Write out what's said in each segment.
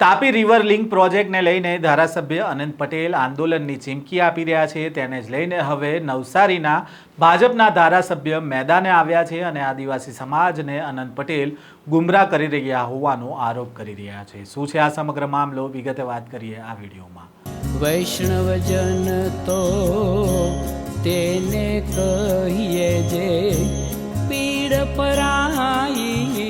Tapi river link પ્રોજેક્ટને લઈને ધારાસભ્ય અનંત પટેલ આંદોલનની ચીમકી આપી રહ્યા છે. તેને જ લઈને હવે નવસારીના ભાજપના ધારાસભ્ય મેદાને આવ્યા છે અને આદિવાસી સમાજને અનંત પટેલ ગુમરાહ કરી રહ્યા હોવાનો આરોપ કરી રહ્યા છે. શું છે આ સમગ્ર મામલો? વિગતે વાત કરીએ આ વિડીયોમાં. વૈષ્ણવજન તો તેને કહીએ જે પીડ પરાઈ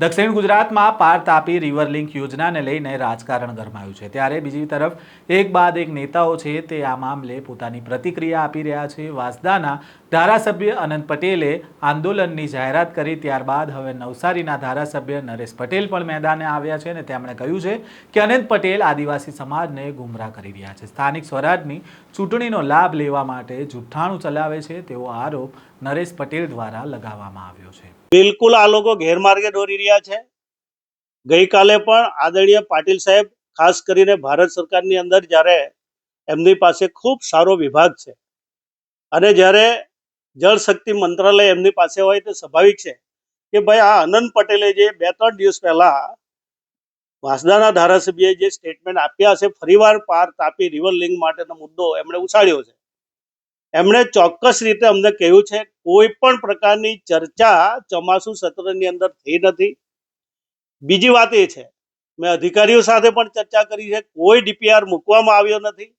દક્ષિણ ગુજરાતમાં પાર તાપી રિવર લિંક યોજનાને લઈને રાજકારણ ગરમાયું છે. ત્યારે બીજી તરફ એક બાદ એક નેતાઓ છે તે આ મામલે પોતાની પ્રતિક્રિયા આપી રહ્યા છે. વાસદાના ધારાસભ્ય અનંત પટેલે આંદોલનની જાહેરાત કરી, ત્યારબાદ હવે નવસારીના ધારાસભ્ય નરેશ પટેલ પણ મેદાને આવ્યા છે અને તેમણે કહ્યું છે કે અનંત પટેલ આદિવાસી સમાજને ગુમરાહ કરી રહ્યા છે. સ્થાનિક સ્વરાજની ચૂંટણીનો લાભ લેવા માટે જુઠ્ઠાણું ચલાવે છે તેવો આરોપ નરેશ પટેલ દ્વારા લગાવવામાં આવ્યો છે. બિલકુલ આ લોકો ગેરમાર્ગે દોરી રહ્યા છે. ગઈકાલે પણ આદરણીય પાટીલ સાહેબ, ખાસ કરીને ભારત સરકારની અંદર જ્યારે એમની પાસે ખૂબ સારો વિભાગ છે અને જ્યારે જળ શક્તિ મંત્રાલય એમની પાસે હોય તો સ્વાભાવિક છે કે ભાઈ આ આનંદ પટેલે જે બે ત્રણ દિવસ પહેલા વાસદાના ધારાસભ્યએ જે સ્ટેટમેન્ટ આપ્યા છે, ફરીવાર પાર તાપી રિવર લિંક માટેનો મુદ્દો એમણે ઉછાળ્યો છે. એમણે ચોક્કસ રીતે અમને કહ્યું છે, કોઈ પણ પ્રકારની ચર્ચા ચોમાસું સત્રની અંદર થઈ નથી. બીજી વાત એ છે, મેં અધિકારીઓ સાથે પણ ચર્ચા કરી છે, કોઈ ડીપીઆર મૂકવામાં આવ્યો નથી.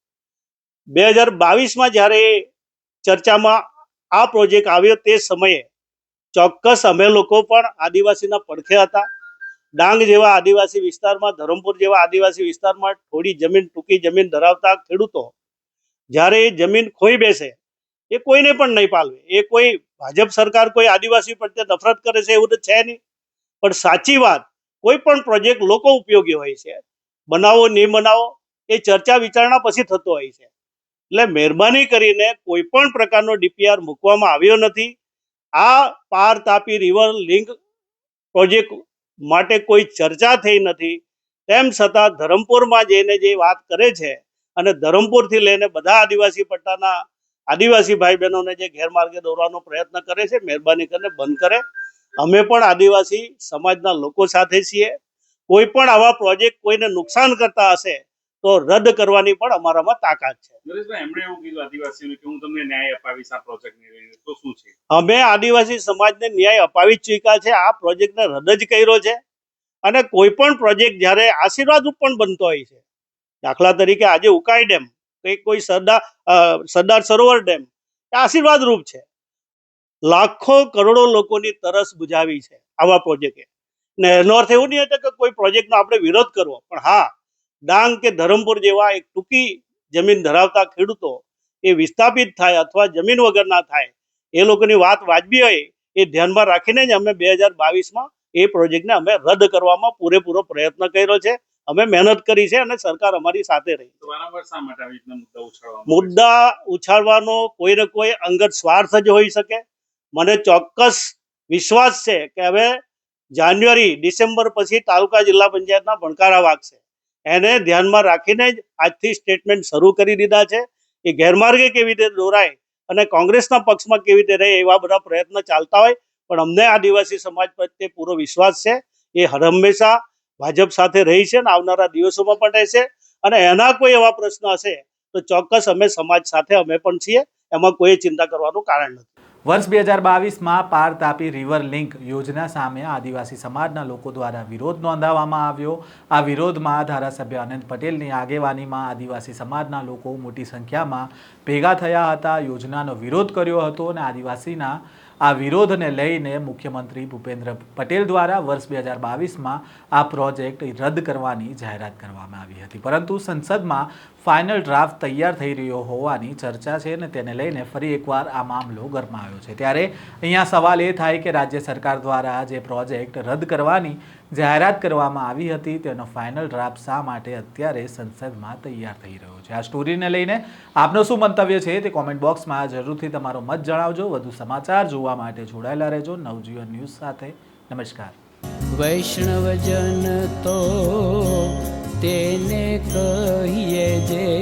બે હજાર બાવીસમાં જ્યારે ચર્ચામાં આ પ્રોજેક્ટ આવ્યો તે સમયે ચોક્કસ અમે લોકો પણ આદિવાસીના પડખે હતા. ડાંગ જેવા આદિવાસી વિસ્તારમાં, ધરમપુર જેવા આદિવાસી વિસ્તારમાં થોડી જમીન ટૂંકી જમીન ધરાવતા ખેડૂતો જ્યારે એ જમીન ખોઈ બેસે એ કોઈને પણ નહીં પાલવે. એ કોઈ ભાજપ સરકાર કોઈ આદિવાસી પ્રત્યે નફરત કરે છે એવું તો છે નહીં. પણ સાચી વાત, કોઈ પણ પ્રોજેક્ટ લોકો ઉપયોગી હોય છે. બનાવો, નહીં બનાવો, એ ચર્ચા વિચારણા પછી થતો હોય છે. એટલે મહેરબાની કરીને કોઈ પણ પ્રકારનો ડીપીઆર મૂકવામાં આવ્યો નથી. આ પાર તાપી રિવર લિંક પ્રોજેક્ટ માટે કોઈ ચર્ચા થઈ નથી. તેમ છતાં ધરમપુરમાં જઈને જે વાત કરે છે અને ધરમપુરથી લઈને બધા આદિવાસી પટ્ટાના આદિવાસી ભાઈ બહેનોને જે ગેરમાર્ગે દોરવાનો પ્રયત્ન કરે છે મહેરબાની કરીને બંધ કરે. અમે પણ આદિવાસી સમાજના લોકો સાથે છીએ. કોઈ પણ આવા પ્રોજેક્ટ કોઈને નુકસાન કરતા હશે તો રદ કરવાની પણ અમારામાં તાકાત છે. એમણે એવું કીધું આદિવાસીઓને કે હું તમને ન્યાય અપાવીશ આ પ્રોજેક્ટને તો શું છે? અમે આદિવાસી સમાજને ન્યાય અપાવી જ ચૂક્યા છે. આ પ્રોજેક્ટને રદ જ કર્યો છે. અને કોઈ પણ પ્રોજેક્ટ જ્યારે આશીર્વાદ પણ બનતો હોય છે. દાખલા તરીકે આજે ઉકાઈ ડેમ. કોઈ સરદાર સરદાર સરોવર ડેમ આશીર્વાદ રૂપ છે. લાખો કરોડો લોકોની તરસ બુજાવી છે આવા પ્રોજેક્ટે ને એનો અર્થ એવું નહીં હતો કે કોઈ પ્રોજેક્ટનો આપણે વિરોધ કરવો. પણ હા, ડાંગ કે ધરમપુર જેવા એક ટૂંકી જમીન ધરાવતા ખેડૂતો એ વિસ્થાપિત થાય અથવા જમીન વગર ના થાય, એ લોકોની વાત વાજબી હોય, એ ધ્યાનમાં રાખીને જ અમે બે હજાર બાવીસમાં એ પ્રોજેક્ટને અમે રદ કરવામાં પૂરેપૂરો પ્રયત્ન કર્યો છે. અમે મહેનત કરી છે અને સરકાર અમારી સાથે રહી. મુદ્દા ઉછાળવાનો કોઈ કોઈને કોઈ અંગત સ્વાર્થ જ હોઈ શકે. મને ચોક્કસ વિશ્વાસ છે કે હવે જાન્યુઆરી ડિસેમ્બર પછી તાલુકા જિલ્લા પંચાયતના ભણકારા વાગશે. એને ધ્યાનમાં રાખીને જ આજથી સ્ટેટમેન્ટ શરૂ કરી દીધા છે એ ગેરમાર્ગે કેવી રીતે દોરાય અને કોંગ્રેસના પક્ષમાં કેવી રીતે રહે એવા બધા પ્રયત્ન ચાલતા હોય. પણ અમને આદિવાસી સમાજ પ્રત્યે પૂરો વિશ્વાસ છે. એ હર હંમેશા ભાજપ સાથે રહી છે અને આવનારા દિવસોમાં પણ રહેશે. અને એના કોઈ એવા પ્રશ્ન હશે, તો ચોક્કસ અમે સમાજ સાથે અમે પણ છીએ. એમાં કોઈ ચિંતા કરવાનું કારણ નથી. વર્ષ બે હજાર બાવીસમાં પાર તાપી રિવર લિંક યોજના સામે આદિવાસી સમાજના લોકો દ્વારા વિરોધ નોંધાવવામાં આવ્યો. આ વિરોધમાં ધારાસભ્ય અનંત પટેલની આગેવાનીમાં આદિવાસી સમાજના લોકો મોટી સંખ્યામાં ભેગા થયા હતા. યોજનાનો વિરોધ કર્યો હતો અને આદિવાસીના આ વિરોધને લઈને મુખ્યમંત્રી ભૂપેન્દ્ર પટેલ દ્વારા વર્ષ બે હજાર બાવીસમાં આ પ્રોજેક્ટ રદ કરવાની જાહેરાત કરવામાં આવી હતી. પરંતુ સંસદમાં ફાઇનલ ડ્રાફ્ટ તૈયાર થઈ રહ્યો હોવાની ચર્ચા છે અને તેને લઈને ફરી એકવાર આ મામલો ગરમાયો છે. ત્યારે અહીંયા સવાલ એ થાય કે રાજ્ય સરકાર દ્વારા જે પ્રોજેક્ટ રદ કરવાની જાહેરાત કરવામાં આવી હતી તેનો ફાઇનલ ડ્રાફ્ટ શા માટે અત્યારે સંસદમાં તૈયાર થઈ રહ્યો છે? આ સ્ટોરીને લઈને આપનો શું મંતવ્ય છે તે કોમેન્ટ બોક્સમાં જરૂરથી તમારો મત જણાવજો. વધુ સમાચાર જોવા માટે જોડાયેલા રહેજો નવજીવન ન્યૂઝ સાથે. નમસ્કાર. વૈષ્ણવજન તો તેને કહીએ જે